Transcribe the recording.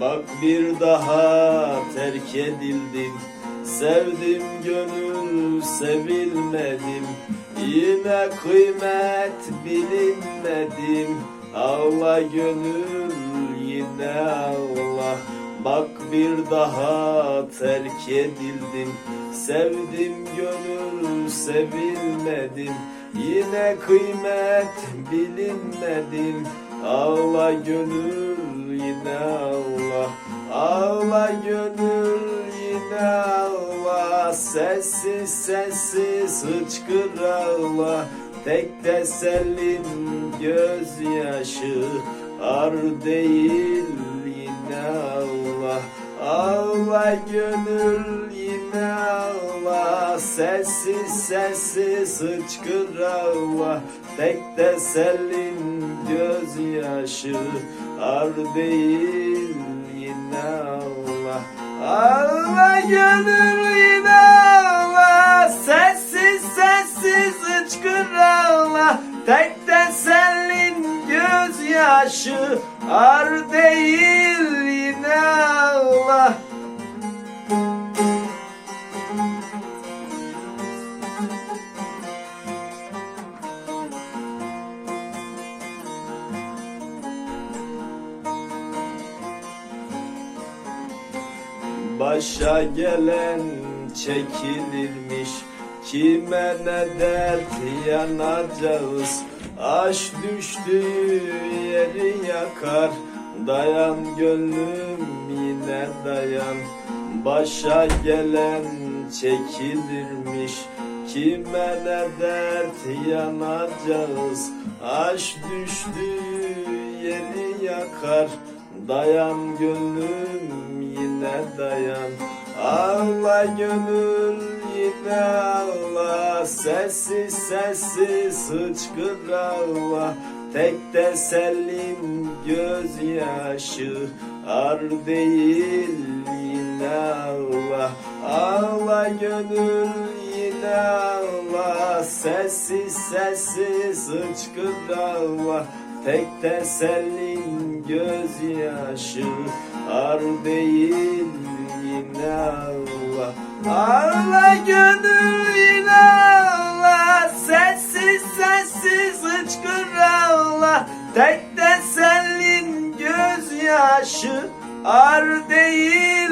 Bak bir daha terk edildim Sevdim gönül sevilmedim. Yine kıymet bilinmedim. Ağla gönül yine ağla. Bak bir daha terk edildim Sevdim gönül sevilmedim. Yine kıymet bilinmedim Ağla gönül yine ağla. Ağla gönül yine ağla. Sessiz sessiz hıçkır ağla. Tek tesellim gözyaşı. Ar değil yine ağla. Ağla gönül Sessiz sessiz hıçkır ağla Tek tesellim gözyaşı Ar değil yine ağla Ağla gönül yine ağla Sessiz sessiz hıçkır ağla Tek tesellim gözyaşı Ar değil Başa gelen çekilirmiş Kime ne dert yanacağız Aş düştüğü yeri yakar. Dayan gönlüm yine dayan. Başa gelen çekilirmiş Kime ne dert yanacağız Aş düştüğü yeri yakar. Dayan gönlüm yine dayan. Ağla gönül yine ağla Sessiz sessiz hıçkır ağla Tek tesellim gözyaşı. Ar değil yine ağla Ağla gönül yine ağla Sessiz sessiz hıçkır ağla Tek tesellim gözyaşı Ar değil yine ağla Ağla gönül yine ağla Sessiz sessiz hıçkır ağla Tek tesellim gözyaşı Ar değil